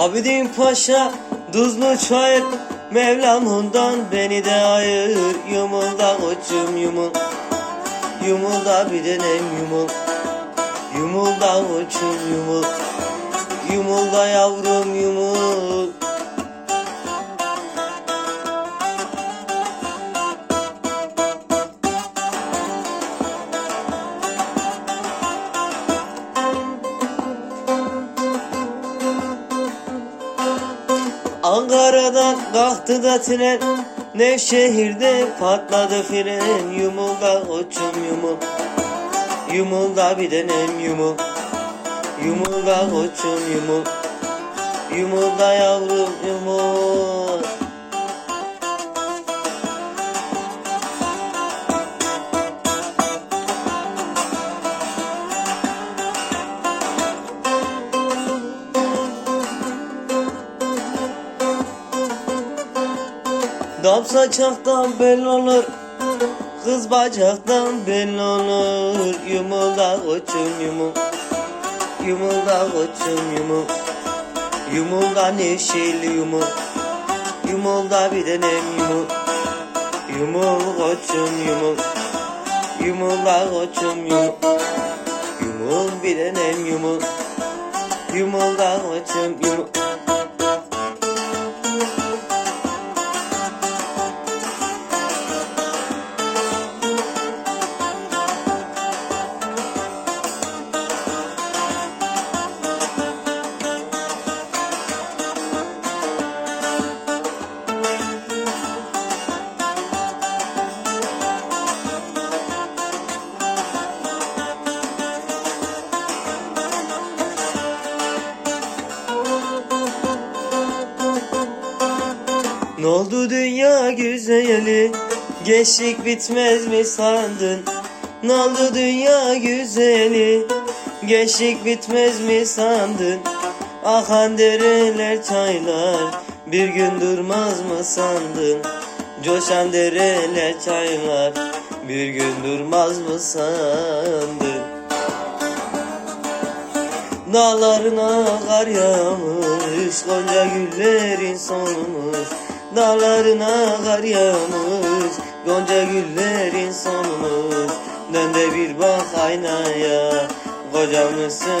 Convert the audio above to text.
Sevdiğim paşa Tuzlu çayır Mevlam ondan beni de ayır. Yumul da koçum yumul Yumul da bir denem yumul. Yumul da koçum yumul Yumul da yavrum yumul Ankara'dan kalktı da tren Nevşehir'de patladı fren. Yumul da koçum yumul Yumul da bir denem yumul Yumul da koçum yumul Yumul da yavrum yumul Dam saçaktan belli olur Kız bacaktan belli olur. Yumul da koçum yumul Yumul da koçum yumul Yumul da neşeli yumul Yumul da bir denem yumul Yumul koçum yumul Yumul da koçum yumul Yumul bir denem yumul Yumul da koçum yumul Ne oldu dünya güzeli? Gençlik bitmez mi sandın? Ne oldu dünya güzeli? Gençlik bitmez mi sandın? Akan dereler çaylar Bir gün durmaz mı sandın? Coşan dereler çaylar Bir gün durmaz mı sandın? Dağlarına kar yağmış Gonca güllerin solmuş Dağlarına kar yağmış Gonca güllerin solmuş. Dön de bir bak aynaya Koca mısın